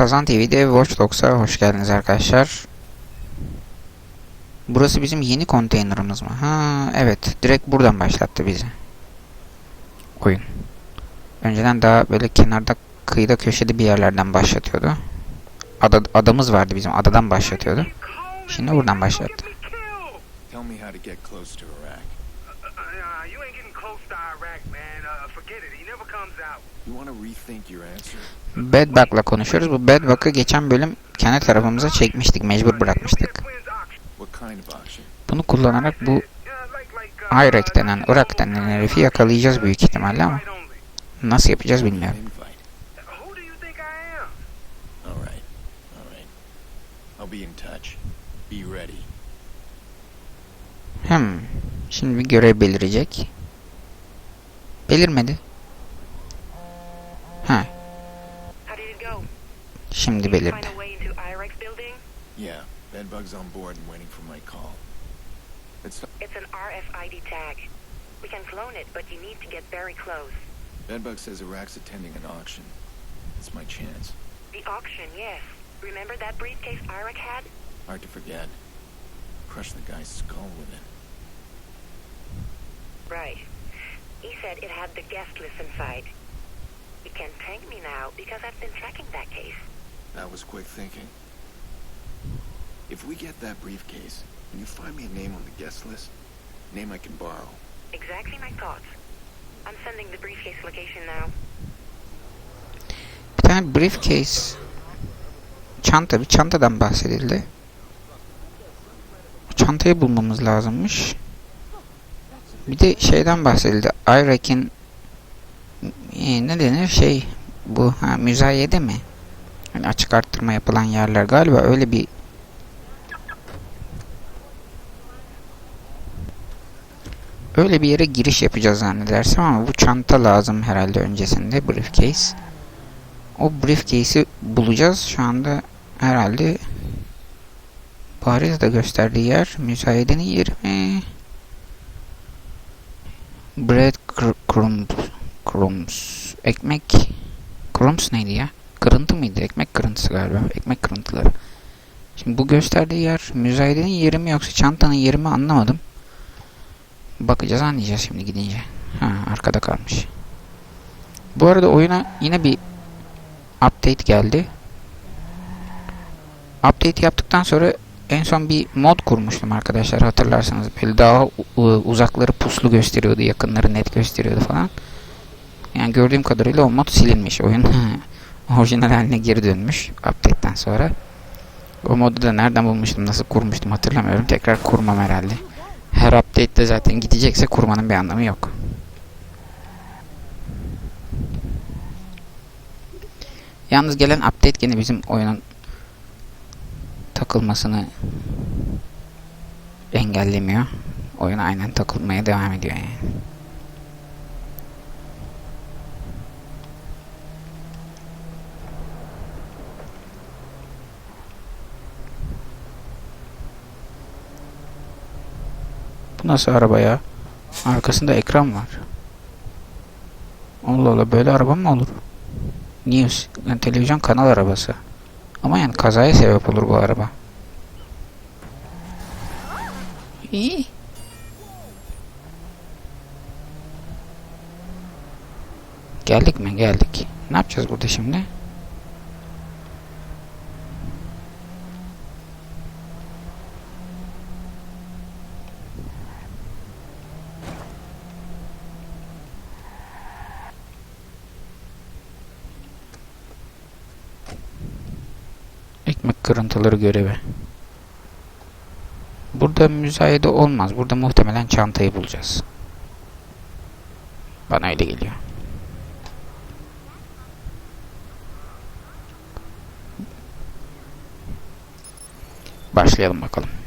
Sazan TV'de Watch Dogs'a hoş geldiniz arkadaşlar. Burası bizim yeni konteynerımız mı? Ha evet. Direkt buradan başlattı bizi. Oyun. Önceden daha böyle kenarda kıyıda köşede bir yerlerden başlatıyordu. Ada, adamız vardı bizim adadan başlatıyordu. Şimdi buradan başlattı. Tell me how to get close to Iraq. Bedbug'la konuşuyoruz. Bu Bedbug'ı geçen bölüm kendi tarafımıza çekmiştik. Mecbur bırakmıştık. Bunu kullanarak bu Iraq denen, Irak denen herifi yakalayacağız büyük ihtimalle ama nasıl yapacağız bilmiyorum. Hmm. Şimdi bir görev belirecek. Belirmedi. Ha, How did it go? şimdi belirdi. find a way into IREX building? Yeah. Bedbug's on board and waiting for my call. It's It's an RFID tag. We can clone it, but you need to get very close. Bedbug says Iraq's attending an auction. It's my chance. The auction, yes. Remember that briefcase Iraq had? Hard to forget. Crushed the guy's skull with it. Right. He said it had the guest list inside. You can thank me now because I've been tracking that case. That was quick thinking. If we get that briefcase, can you find me a name on the guest list? Name I can borrow. Exactly my thoughts. I'm sending the briefcase location now. Bir tane briefcase çanta bir çantadan bahsedildi. O çantayı bulmamız lazımmış. Bir de şeyden bahsedildi. Irak'in e, ne denir şey bu ha, müzayede mi? Hani açık arttırma yapılan yerler galiba öyle bir öyle bir yere giriş yapacağız zannedersem ama bu çanta lazım herhalde öncesinde briefcase. O briefcase'i bulacağız. Şu anda herhalde Paris'te gösterdiği yer müsayedenin yeri mi? Bread cr- crumbs, crumbs. Ekmek crumbs neydi ya? Kırıntı mıydı? Ekmek kırıntısı galiba. Ekmek kırıntıları. Şimdi bu gösterdiği yer müzayedenin yeri mi yoksa çantanın yeri mi anlamadım. Bakacağız anlayacağız şimdi gidince. Ha arkada kalmış. Bu arada oyuna yine bir update geldi. Update yaptıktan sonra en son bir mod kurmuştum arkadaşlar hatırlarsanız. Böyle daha uzakları puslu gösteriyordu, yakınları net gösteriyordu falan. Yani gördüğüm kadarıyla o mod silinmiş. Oyun orijinal haline geri dönmüş update'ten sonra. O modu da nereden bulmuştum, nasıl kurmuştum hatırlamıyorum. Tekrar kurmam herhalde. Her update'de zaten gidecekse kurmanın bir anlamı yok. Yalnız gelen update gene bizim oyunun takılmasını engellemiyor. Oyun aynen takılmaya devam ediyor yani. Bu nasıl araba ya? Arkasında ekran var. Allah Allah böyle araba mı olur? News. Yani televizyon kanal arabası. Ama yani kazaya sebep olur bu araba. İyi. Geldik mi? Geldik. Ne yapacağız burada şimdi? Ekmek kırıntıları görevi. Burada müzayede olmaz. Burada muhtemelen çantayı bulacağız. Bana öyle geliyor. Başlayalım bakalım.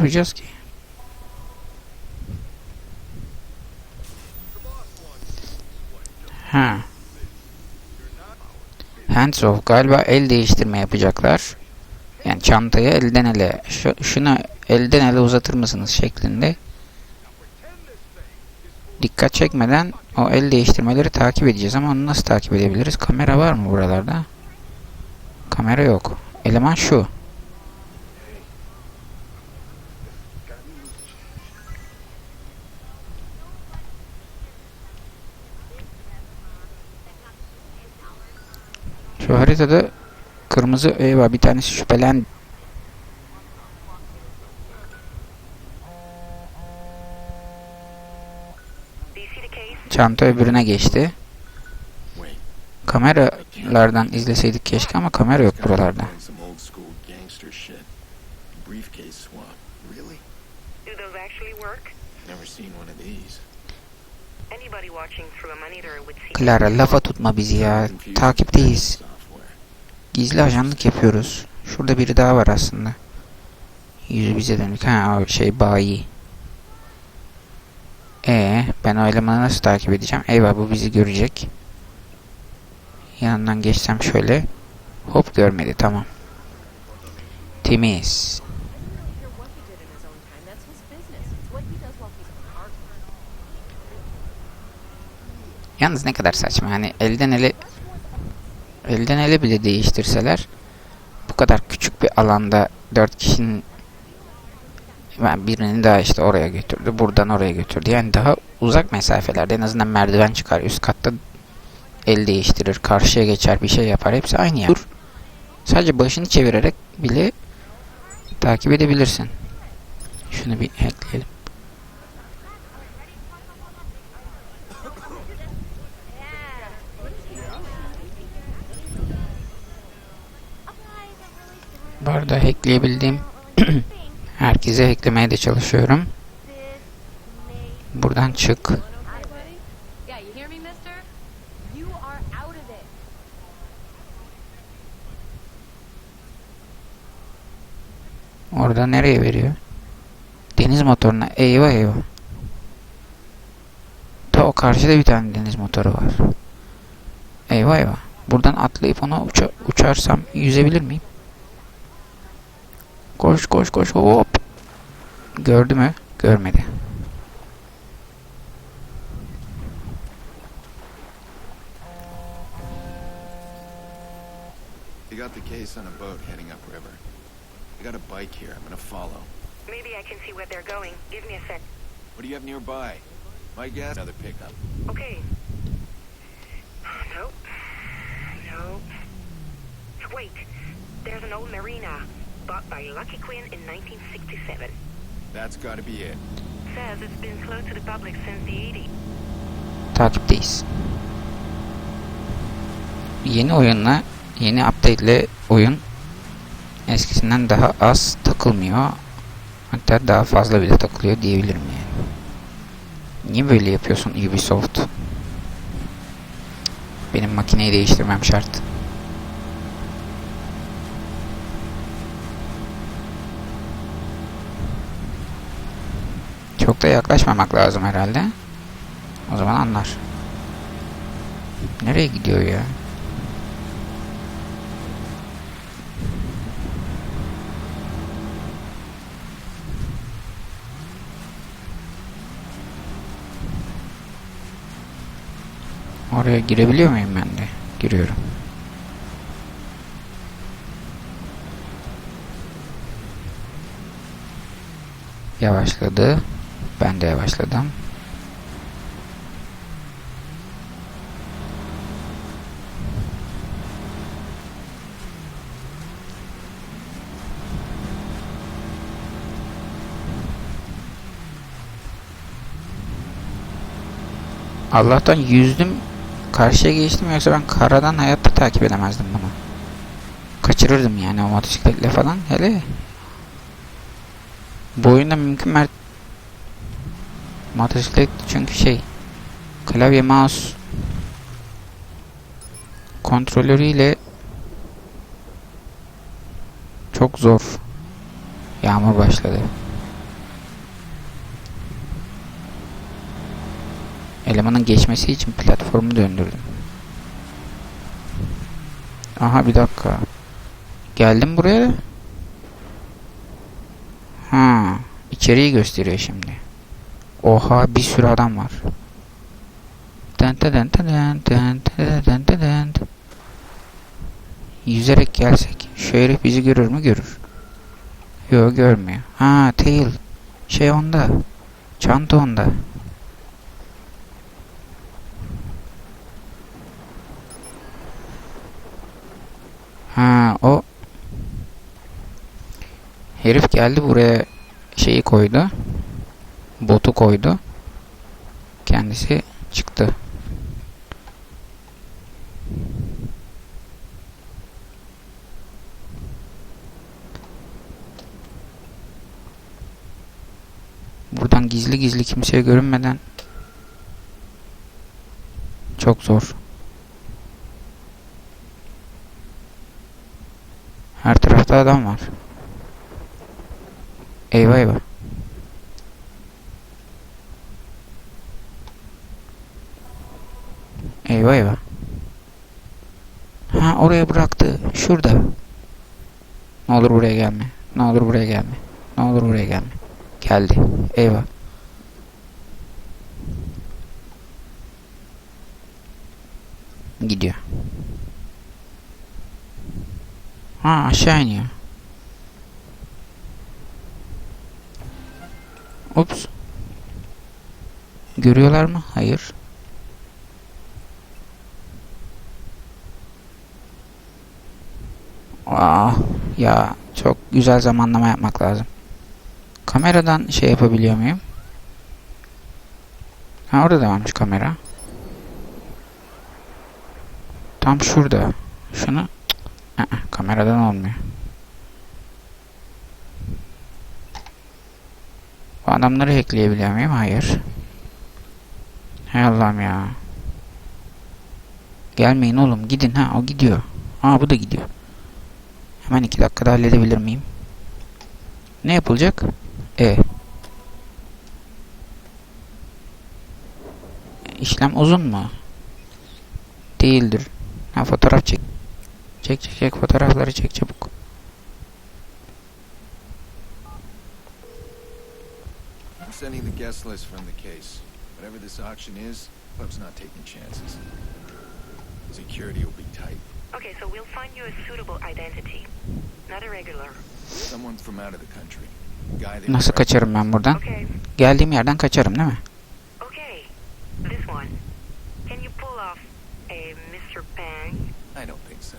Yapacağız ki? Ha. Hands off. Galiba el değiştirme yapacaklar. Yani çantayı elden ele, şu, şunu elden ele uzatır mısınız şeklinde. Dikkat çekmeden o el değiştirmeleri takip edeceğiz ama onu nasıl takip edebiliriz? Kamera var mı buralarda? Kamera yok. Eleman şu. Şu haritada kırmızı eyvah bir tanesi şüphelen çanta öbürüne geçti. Kameralardan izleseydik keşke ama kamera yok buralarda. Clara lafa tutma bizi ya. Takipteyiz. Gizli ajanlık yapıyoruz. Şurada biri daha var aslında. Yüzü bize dönük. Ha şey bayi. E ben o elemanı nasıl takip edeceğim? Eyvah bu bizi görecek. Yanından geçsem şöyle. Hop görmedi tamam. Temiz. Yalnız ne kadar saçma. Hani elden ele elden ele bile değiştirseler bu kadar küçük bir alanda dört kişinin ben birini daha işte oraya götürdü. Buradan oraya götürdü. Yani daha uzak mesafelerde en azından merdiven çıkar. Üst katta el değiştirir. Karşıya geçer. Bir şey yapar. Hepsi aynı yer. Dur. Sadece başını çevirerek bile takip edebilirsin. Şunu bir hackleyelim. Bu arada hackleyebildiğim herkese hacklemeye de çalışıyorum. Buradan çık. Orada nereye veriyor? Deniz motoruna. Eyvah eyvah. Ta o karşıda bir tane deniz motoru var. Eyvah eyvah. Buradan atlayıp ona uça- uçarsam yüzebilir miyim? Koş koş koş hop. Gördü mü? Görmedi. You got the case on a boat heading upriver. I got a bike here. I'm gonna follow. Maybe I can see where they're going. Give me a sec. What do you have nearby? My guess. Another pickup. Okay. Nope. Nope. Wait. There's an old marina bought by Lucky Quinn in 1967. That's got to be it. Says it's been closed to the public since the 80s. Takipteyiz. Yeni oyunla, yeni update ile oyun eskisinden daha az takılmıyor. Hatta daha fazla bile takılıyor diyebilirim yani. Niye böyle yapıyorsun Ubisoft? Benim makineyi değiştirmem şart. Da yaklaşmamak lazım herhalde. O zaman anlar. Nereye gidiyor ya? Oraya girebiliyor muyum ben de? Giriyorum. Yavaşladı. Ben de yavaşladım. Allah'tan yüzdüm karşıya geçtim yoksa ben karadan hayatta takip edemezdim bunu. Kaçırırdım yani o motosikletle falan hele. Bu oyunda mümkün mer motosiklet çünkü şey klavye mouse kontrolörüyle çok zor. Yağmur başladı. Elemanın geçmesi için platformu döndürdüm. Aha bir dakika. Geldim buraya. Ha, içeriği gösteriyor şimdi. Oha bir sürü adam var. Yüzerek gelsek. Şerif bizi görür mü? Görür. Yo görmüyor. Ha tail. Şey onda. Çanta onda. Ha o. Herif geldi buraya şeyi koydu. Botu koydu. Kendisi çıktı. Buradan gizli gizli kimseye görünmeden çok zor. Her tarafta adam var. Eyvah eyvah. Eyvah eyvah. Ha oraya bıraktı. Şurada. Ne olur buraya gelme. Ne olur buraya gelme. Ne olur buraya gelme. Geldi. Eyvah. Gidiyor. Ha aşağı iniyor. Ups. Görüyorlar mı? Hayır. Aa, ya çok güzel zamanlama yapmak lazım. Kameradan şey yapabiliyor muyum? Ha orada da varmış kamera. Tam şurada. Şunu Cık, ı-ı, kameradan olmuyor. Bu adamları hackleyebiliyor muyum? Hayır. Hay Allah'ım ya. Gelmeyin oğlum gidin ha o gidiyor. Aa bu da gidiyor. Hemen iki dakikada halledebilir miyim? Ne yapılacak? E. İşlem uzun mu? Değildir. Ha fotoğraf çek. Çek çek çek fotoğrafları çek çabuk. Sending the guest list from the case. Whatever this auction is, club's not taking chances. Security will be tight. Okay, so we'll find you a suitable identity. Not a regular. Someone from out of the country. Nasıl kaçarım ben buradan? Okay, Geldiğim yerden kaçarım değil mi? okay. This one. Can you pull off a Mr. Pang? I don't think so.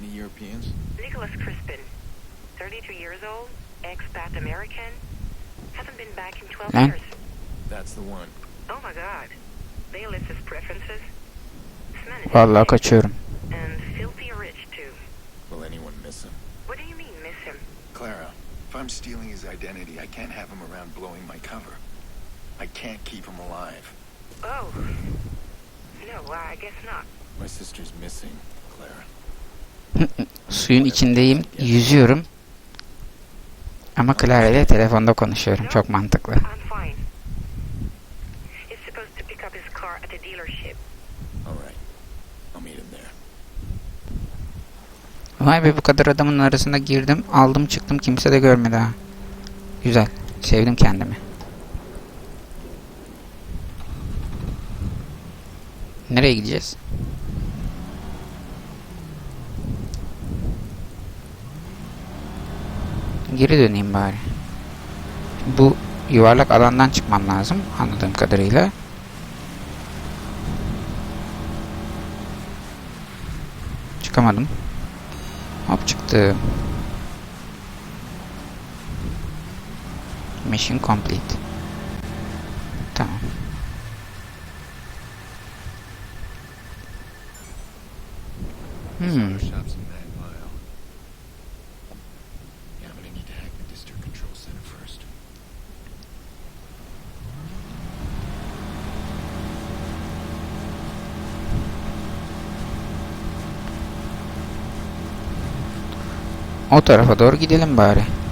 Any Europeans? Nicholas Crispin. 32 years old, expat American. Hasn't been back in 12 Lan. years. That's the one. Oh my god. They list his preferences. Vallahi kaçıyorum. I can't have him around blowing my cover. I can't keep him alive. Oh. No, I guess not. My sister's missing, Clara. Suyun içindeyim, yüzüyorum. Ama Clara ile telefonda konuşuyorum. Çok mantıklı. I'm fine. He's supposed to pick up his car at the dealership. All right. I'll meet him there. Vay be bu kadar adamın arasında girdim, aldım çıktım kimse de görmedi ha. Güzel. Sevdim kendimi. Nereye gideceğiz? Geri döneyim bari. Bu yuvarlak alandan çıkmam lazım anladığım kadarıyla. Çıkamadım. Hop çıktı. Mission complete. Tamam. Hmm. O tarafa doğru gidelim bari.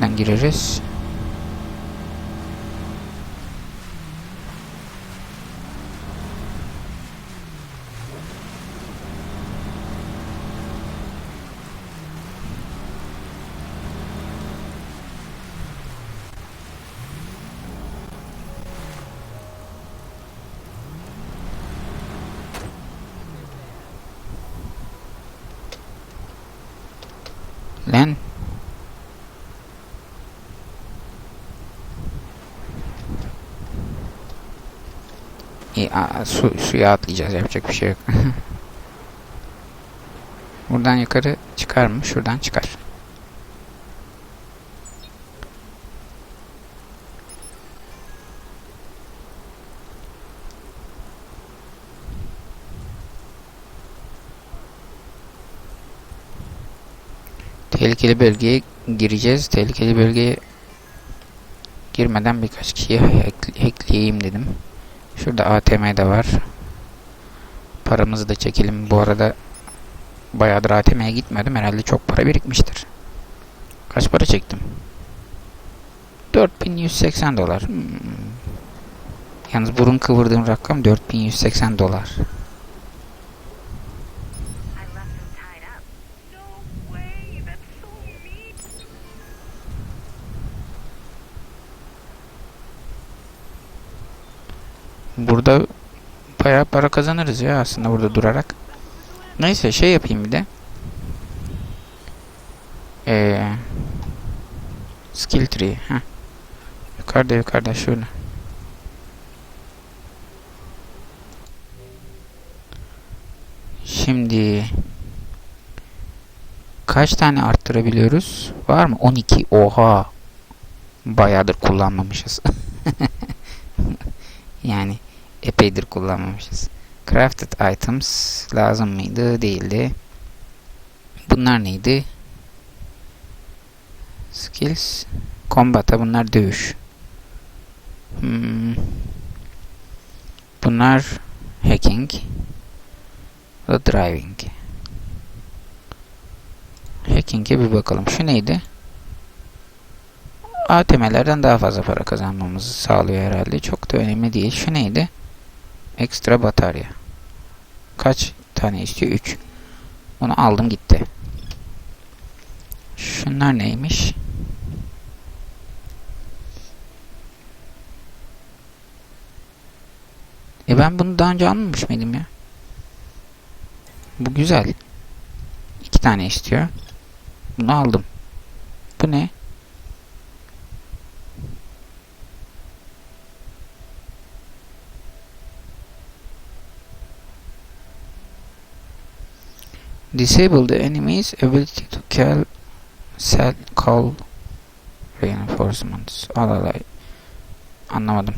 Nereden gireriz? Lan Su, suya atlayacağız yapacak bir şey yok. Buradan yukarı çıkar mı? Şuradan çıkar. Tehlikeli bölgeye gireceğiz. Tehlikeli bölgeye girmeden birkaç kişiyi hack- hackleyeyim dedim. Şurada ATM de var. Paramızı da çekelim. Bu arada bayağıdır ATM'ye gitmedim. Herhalde çok para birikmiştir. Kaç para çektim? 4180 dolar. Hmm. Yalnız burun kıvırdığım rakam 4180 dolar. Burada bayağı para kazanırız ya aslında burada durarak. Neyse şey yapayım bir de. Ee, skill tree. Heh. Yukarıda yukarıda şöyle. Şimdi kaç tane arttırabiliyoruz? Var mı? 12. Oha. Bayağıdır kullanmamışız. yani epeydir kullanmamışız. Crafted items lazım mıydı? Değildi. Bunlar neydi? Skills. Combat'a bunlar dövüş. Hmm. Bunlar hacking. Bu driving. Hacking'e bir bakalım. Şu neydi? ATM'lerden daha fazla para kazanmamızı sağlıyor herhalde. Çok da önemli değil. Şu neydi? Ekstra batarya. Kaç tane istiyor? 3. Onu aldım gitti. Şunlar neymiş? E ben bunu daha önce almamış mıydım ya? Bu güzel. İki tane istiyor. Bunu aldım. Bu ne? Disable the enemy's ability to kill cell call reinforcements. Alalay. Anlamadım.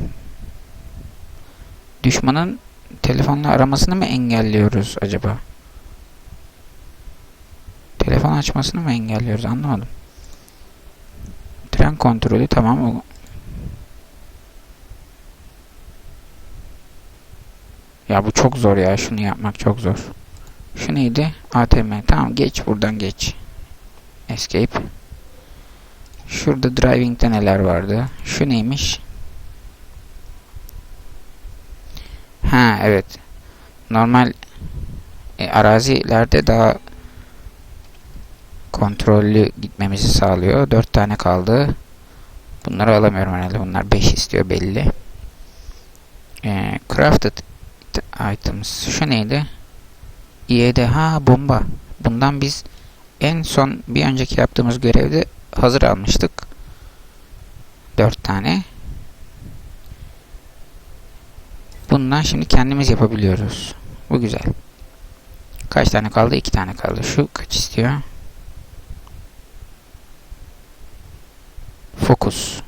Düşmanın telefonla aramasını mı engelliyoruz acaba? Telefon açmasını mı engelliyoruz? Anlamadım. Tren kontrolü tamam. O... Ya bu çok zor ya. Şunu yapmak çok zor. Şu neydi? ATM. Tamam geç buradan geç. Escape. Şurada driving'de neler vardı? Şu neymiş? Ha evet. Normal e, arazilerde daha kontrollü gitmemizi sağlıyor. 4 tane kaldı. Bunları alamıyorum herhalde. Bunlar 5 istiyor belli. E, crafted items. Şu neydi? Ha bomba. Bundan biz en son bir önceki yaptığımız görevde hazır almıştık. 4 tane. Bundan şimdi kendimiz yapabiliyoruz. Bu güzel. Kaç tane kaldı? 2 tane kaldı. Şu kaç istiyor? Fokus.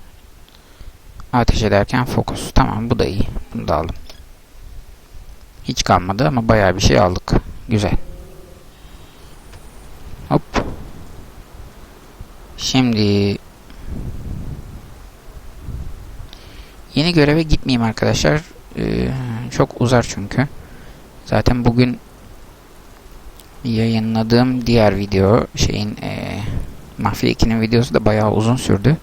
Ateş ederken fokus. Tamam bu da iyi. Bunu da aldım. Hiç kalmadı ama bayağı bir şey aldık. Güzel. Hop. Şimdi yeni göreve gitmeyeyim arkadaşlar. Ee, çok uzar çünkü. Zaten bugün yayınladığım diğer video şeyin ee, Mafya 2'nin videosu da bayağı uzun sürdü.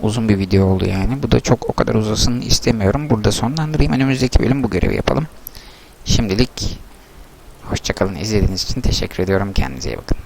Uzun bir video oldu yani. Bu da çok o kadar uzasın istemiyorum. Burada sonlandırayım. Önümüzdeki bölüm bu görevi yapalım. Şimdilik hoşçakalın. İzlediğiniz için teşekkür ediyorum. Kendinize iyi bakın.